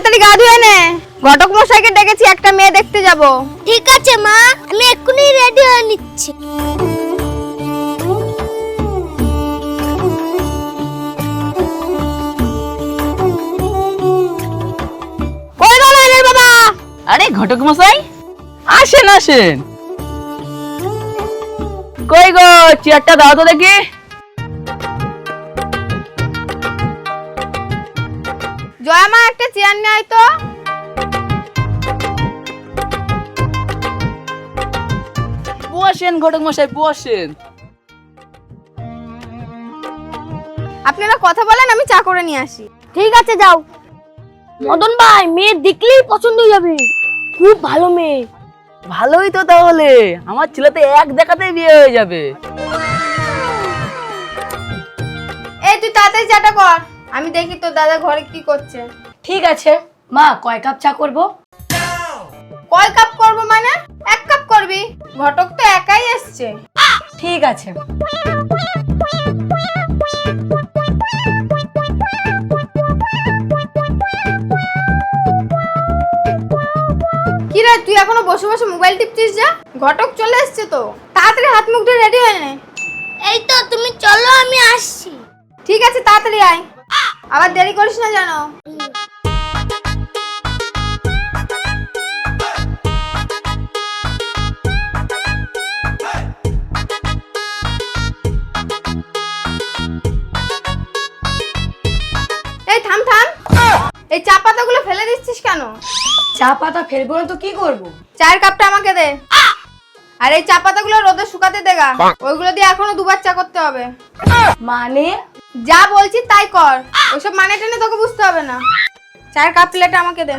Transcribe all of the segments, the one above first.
তাড়াতাড়ি গা ধুয়ে নে। ঘটক মশাইকে ডেকেছি একটা মেয়ে দেখতে যাব। ঠিক আছে মা। আমি এক্ষুনি রেডি হয়ে নিচ্ছি। কই বাবা? আরে ঘটক মশাই? আসেন আসেন। কই গো চেয়ারটা দাও তো দেখি। জয়া মা একটা চেয়ার নিয়ে আয় তো। বসেন ঘটক মশাই বসেন। আপনারা কথা বলেন আমি চা করে নিয়ে আসি। ঠিক আছে যাও। মদন ভাই মেয়ে দেখলেই পছন্দ হয়ে যাবে। খুব ভালো মেয়ে। ভালোই তো তাহলে। আমার ছেলে তো এক দেখাতেই বিয়ে হয়ে যাবে। এই তুই তাড়াতাড়ি চাটা কর। আমি দেখি তোর দাদা ঘরে কি করছে। ঠিক আছে। মা কয় কাপ চা করব? কয় কাপ করব মানে? এক কাপ করবি? ঘটক তো একাই এসছে। ঠিক আছে। কি রে তুই এখনও বসে বসে মোবাইল টিপছিস যা? ঘটক চলে এসছে তো। তাড়াতাড়ি হাত মুখ ধুয়ে রেডি হয়ে নে। এই তো তুমি চলো আমি আসছি। ঠিক আছে তাড়াতাড়ি আয়। আবার দেরি করিস না জানো। এই থাম থাম। এই চা পাতাগুলো ফেলে দিচ্ছিস কেন? চা পাতা ফেলব না তো কি করব? চায়ের কাপটা আমাকে দে। আর এই চা পাতাগুলো রোদে শুকাতে দেগা। ওইগুলো দিয়ে এখনও দুবার চা করতে হবে। মানে? যা বলছি তাই কর। ওইসব মানে টেনে তোকে বুঝতে হবে না। চায়ের কাপ প্লেট আমাকে দে।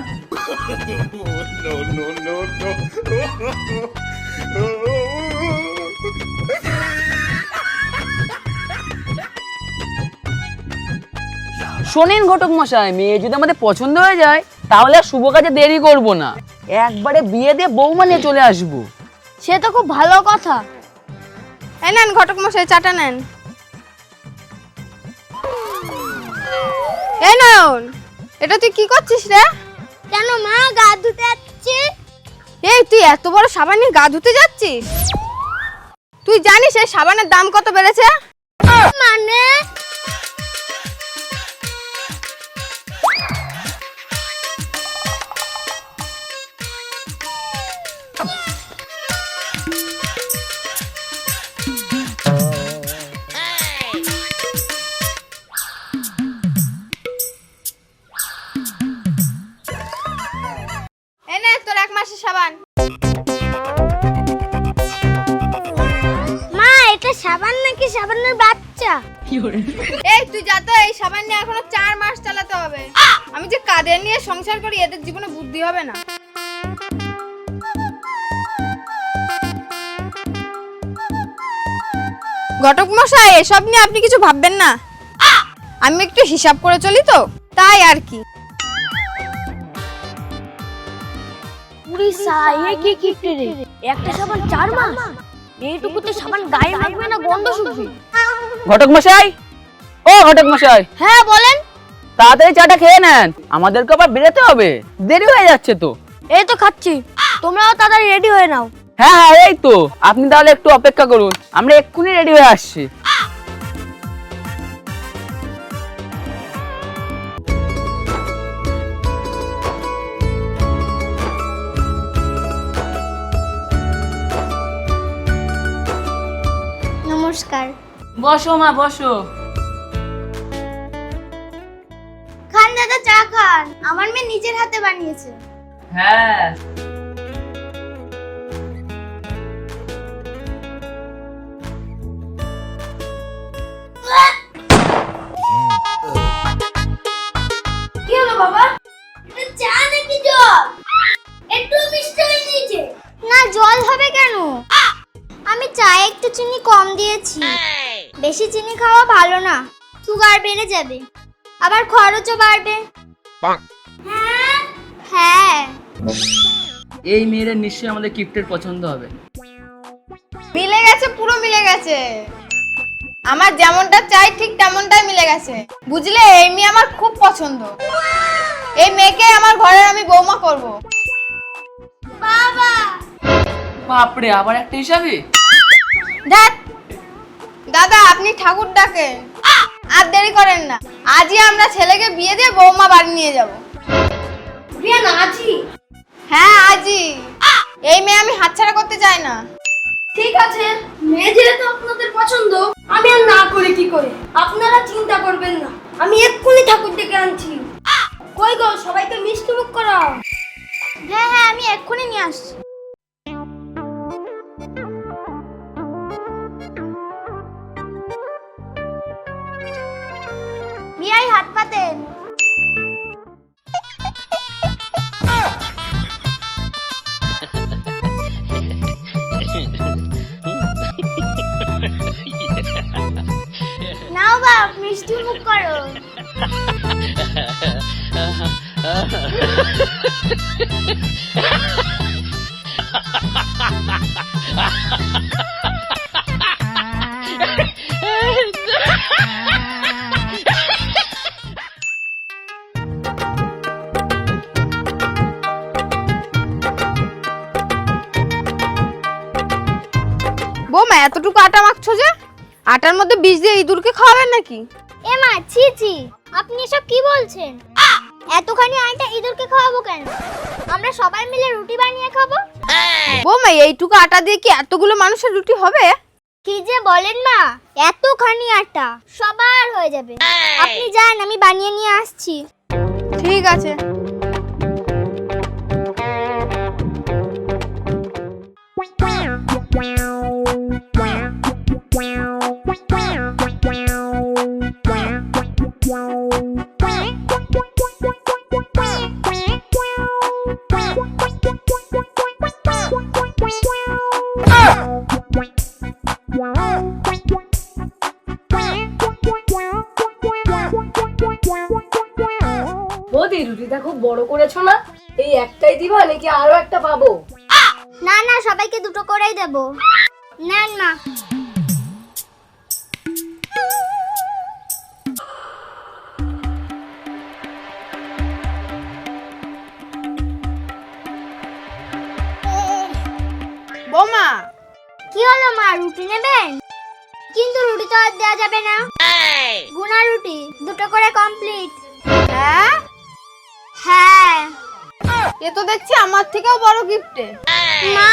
শোনেন ঘটক মশাই মেয়ে যদি আমাদের পছন্দ হয়ে যায় তাহলে আর শুভ কাজে দেরি করব না। একবারে বিয়ে দিয়ে বৌমা নিয়ে চলে আসব। সে তো খুব ভালো কথা। এই নেন ঘটক মশাই চাটা নেন। এই নয়ন এটা তুই কি করছিস রে? কেন মা গা ধুতে যাচ্ছি? এই তুই এত বড় সাবান নিয়ে গা ধুতে যাচ্ছিস? তুই জানিস এই সাবানের দাম কত বেড়েছে? মানে এটা সাবান নাকি সাবানের বাচ্চা? এই তুই যা তো এই সাবান নিয়ে এখনও চার মাস চালাতে হবে। আমি যে কাদের নিয়ে সংসার করি এদের জীবনে বুদ্ধি হবে না। ঘটক মশাই এসব নিয়ে আপনি কিছু ভাববেন না। আমি একটু হিসাব করে চলি তো তাই আর কি। একটা সাবান চার মাস? এইটুকুতে সাবান গায়ে মাখবে না গন্ধ শুকবে। ঘটক মশাই! ও ঘটক মশাই! হ্যাঁ বলেন। তাড়াতাড়ি চাটা খেয়ে নেন। আমাদেরকে আবার বেরোতে হবে। দেরি হয়ে যাচ্ছে তো। এই তো খাচ্ছি। তোমরাও তাড়াতাড়ি রেডি হয়ে নাও। হ্যাঁ হ্যাঁ এই তো। আপনি তাহলে একটু অপেক্ষা করুন। আমরা এক্ষুনি রেডি হয়ে আসছি। নমস্কার। বসো মা বসো। খান দাদা চা খান। আমার মেয়ে নিজের হাতে বানিয়েছে। হ্যাঁ। কি হলো বাবা? এটা চা নাকি জল? একটু মিষ্টি হয়ে নিয়েছে। না জল হবে কেন? চায়ে একটু চিনি কম দিয়েছি। বেশি চিনি খাওয়া ভালো না সুগার বেড়ে যাবে। আবার খরচও বাড়বে। হ্যাঁ হ্যাঁ। এই মেয়েদের নিশ্চয়ই আমাদের গিফটের পছন্দ হবে। মিলে গেছে পুরো মিলে গেছে। আমার যেমনটা চাই ঠিক তেমনটাই মিলে গেছে। বুঝলে এই মেয়ে আমার খুব পছন্দ। এই মেয়েকে আমার ঘরের আমি বৌমা করব। বাবা। বাপরে আবার একটা হিসাবে? দেখ দাদা আপনি ঠাকুর ডাকেন আর দেরি করেন না। আজই আমরা ছেলেকে বিয়ে দিয়ে বৌমা বাড়ি নিয়ে যাব। বিয়ে না আছি হ্যাঁ আজই। এই মেয়ে আমি হাতছাড়া করতে চাই না। ঠিক আছে মেয়ে যেহেতু আপনাদের পছন্দ আমি আর না করি কি করে? আপনারা চিন্তা করবেন না আমি এক্ষুনি ঠাকুর ডেকে আনছি। কই গো সবাইকে মিষ্টি মুখ করাও। হ্যাঁ হ্যাঁ আমি এক্ষুনি নিয়ে আসছি। মুখ করো। বৌমা এতটুকু আটা মাখছো যে? আটার মধ্যে বীজ দিয়ে ইঁদুরকে খাওয়াবেন নাকি? এমা ছি ছি। আপনি এসব কি বলছেন? এতখানি আটা ইঁদুরকে খাওয়াবো কেন? আমরা সবাই মিলে রুটি বানিয়ে খাব? বৌমা এইটুকু আটা দিয়ে কি এতগুলো মানুষের রুটি হবে? কি যে বলেন মা এতখানি আটা সবার হয়ে যাবে। আপনি যান আমি বানিয়ে নিয়ে আসছি। ঠিক আছে। বৌদি রুটিটা খুব বড় করেছ না? এই একটাই দিবা নাকি আরও একটা পাবো? না না সবাইকে দুটো করেই দেব। নেন মা। বৌমা। কি হলো মা রুটি নেবেন? কিন্তু রুটি তো আর দেওয়া যাবে না। গুনা রুটি দুটো করে কমপ্লিট। এ তো দেখছি আমার থেকেও বড় গিফটে না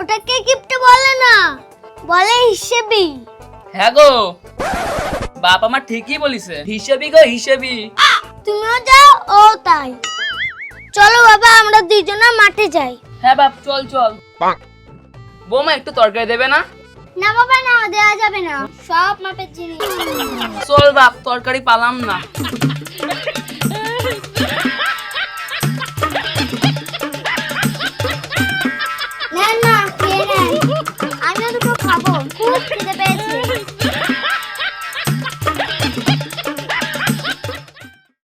ওটাকে গিফট বলে না বলে হিসেবে। হ্যাঁ গো বাপ আমার ঠিকই বলিছে হিসেবি গো হিসেবি। তুমিও যাও ও তাই। চলো বাবা আমরা দুইজনা মাঠে যাই। হ্যাঁ বাপ চল চল। বৌমা একটু তরকারি দেবে না? না বাবা না দেওয়া যাবে না। সব মাপের জিনিস। চল বাপ তরকারি পালাম না।